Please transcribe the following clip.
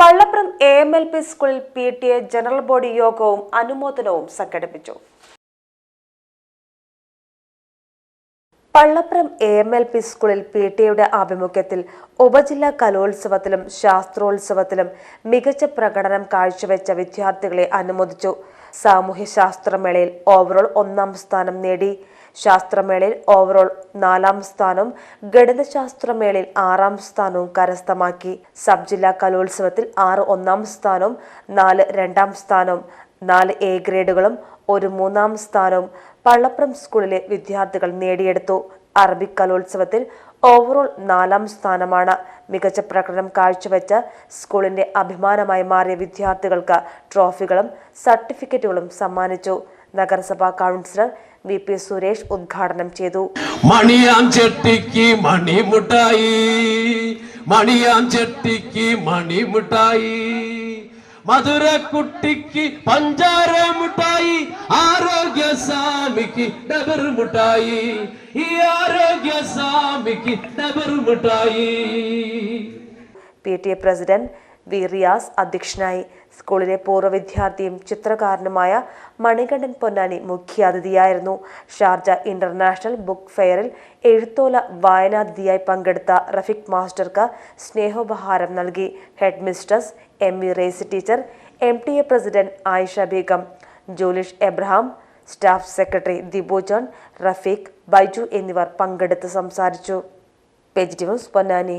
Pallapram A M L P സ്കൂളിൽ P T A general body യോഗവും അനുമോദനവും സംഘടിപ്പിച്ചു. Pallapram A M L P സ്കൂളിൽ പി ടി എയുടെ ആഭിമുഖ്യത്തിൽ ഉപജില്ലാ കലോത്സവത്തിലും ശാസ്ത്രോത്സവത്തിലും മികച്ച പ്രകടനം കാഴ്ചവെച്ച വിദ്യാർത്ഥികളെ അനുമോദിച്ചു. സാമൂഹ്യ ശാസ്ത്രമേളയിൽ ഓവറോൾ ഒന്നാം സ്ഥാനം നേടി. ശാസ്ത്രമേളയിൽ ഓവറോൾ നാലാം സ്ഥാനവും ഗണിതശാസ്ത്രമേളയിൽ ആറാം സ്ഥാനവും കരസ്ഥമാക്കി. സബ് ജില്ലാ കലോത്സവത്തിൽ ആറ് ഒന്നാം സ്ഥാനവും നാല് രണ്ടാം സ്ഥാനവും നാല് എ ഗ്രേഡുകളും ഒരു മൂന്നാം സ്ഥാനവും പള്ളപ്പുറം സ്കൂളിലെ വിദ്യാർത്ഥികൾ നേടിയെടുത്തു. അറബിക് കലോത്സവത്തിൽ ഓവറോൾ നാലാം സ്ഥാനമാണ് മികച്ച പ്രകടനം കാഴ്ചവെച്ച സ്കൂളിന്റെ അഭിമാനമായി മാറിയ വിദ്യാർത്ഥികൾക്ക് ട്രോഫികളും സർട്ടിഫിക്കറ്റുകളും സമ്മാനിച്ചു. നഗരസഭാ കൗൺസിലർ വി പി സുരേഷ് ഉദ്ഘാടനം ചെയ്തു. മണിയാം ചെട്ടിക്ക് മണിമുട്ടായി. മണിയാം ചെട്ടിക്ക് മണിമുട്ടായി. மதுர குட்டிக்கு பஞ்சார முட்டாயி ஆரோக்கிய சாமிக்கு டபர் முட்டாயி. ஆரோக்கிய சாமிக்கு டபர் முட்டாயி. பிடிஏ பிரசிடென்ட் വി റിയാസ് അധ്യക്ഷനായി. സ്കൂളിലെ പൂർവ വിദ്യാർത്ഥിയും ചിത്രകാരനുമായ മണികണ്ഠൻ പൊന്നാനി മുഖ്യാതിഥിയായിരുന്നു. ഷാർജ ഇന്റർനാഷണൽ ബുക്ക് ഫെയറിൽ എഴുത്തോല വായനാതിഥിയായി പങ്കെടുത്ത റഫീഖ് മാസ്റ്റർക്ക് സ്നേഹോപഹാരം നൽകി. Head mistress M V rays teacher M T A president Ayisha Beegum Julish Abraham staff secretary Dibu John Rafeeq Baiju എന്നിവർ പങ്കെടുത്ത് സംസാരിച്ചു. ന്യൂസ് പൊന്നാനി.